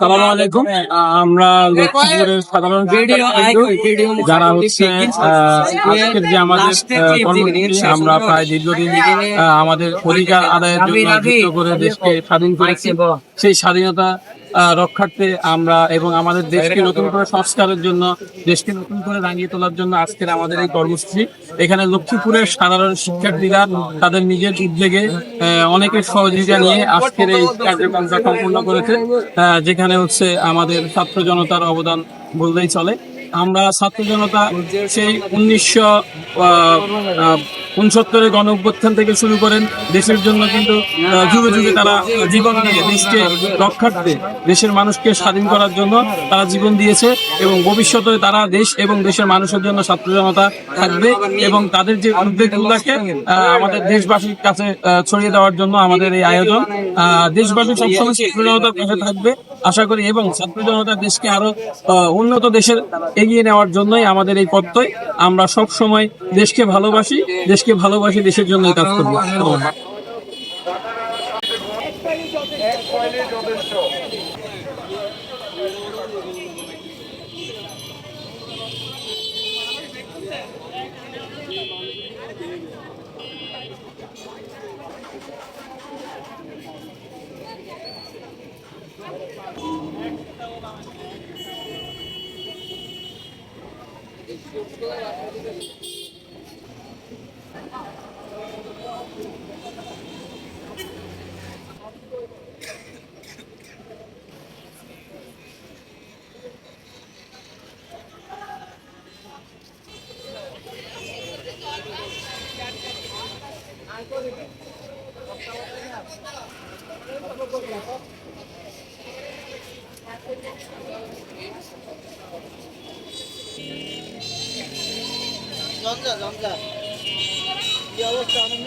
সালাম আলাইকুম। আমরা সাধারণ যারা হচ্ছে আজকের যে আমাদের কর্মসূচি আমরা প্রায় দীর্ঘদিন আমাদের অধিকার আদায়ের জন্য করে দেশকে স্বাধীন করেছি। সেই স্বাধীনতা রক্ষার্থে আমরা এবং আমাদের দেশকে নতুন করে সংস্কারের জন্য, দেশকে নতুন করে রাঙিয়ে তোলার জন্য আজকের আমাদের এই কর্মসূচি। এখানে লক্ষ্মীপুরের সাধারণ শিক্ষার্থীরা তাদের নিজের উদ্যোগে অনেকের সহযোগিতা নিয়ে আজকের এই কার্যক্রমটা সম্পূর্ণ করেছে যেখানে হচ্ছে আমাদের ছাত্র জনতার অবদান বললেই চলে। আমরা ছাত্র জনতা সেই উনিশশো উনসত্তরের গণ অভ্যুত্থান থেকে শুরু করেন দেশের জন্য কিন্তু যুগে যুগে তারা জীবন দিয়ে দেশকে রক্ষার্থে দেশের মানুষকে স্বাধীন করার জন্য তারা জীবন দিয়েছে এবং ভবিষ্যতে তারা দেশ এবং দেশের মানুষের জন্য ছাত্র জনতা থাকবে এবং তাদের যে উদ্বেগগুলোকে আমাদের দেশবাসীর কাছে ছড়িয়ে দেওয়ার জন্য আমাদের এই আয়োজন দেশবাসী সবসময় ছাত্র জনতার পাশে থাকবে আশা করি এবং ছাত্র জনতা দেশকে আরও উন্নত দেশের এগিয়ে নেওয়ার জন্যই আমাদের এই পথই আমরা সব সময় দেশকে ভালোবাসি দেশকে ভালোবাসি দেশের জন্য কাজ করব ধন্যবাদ। জঞ্জা জঞ্জা কি অবস্থা আনন্দ?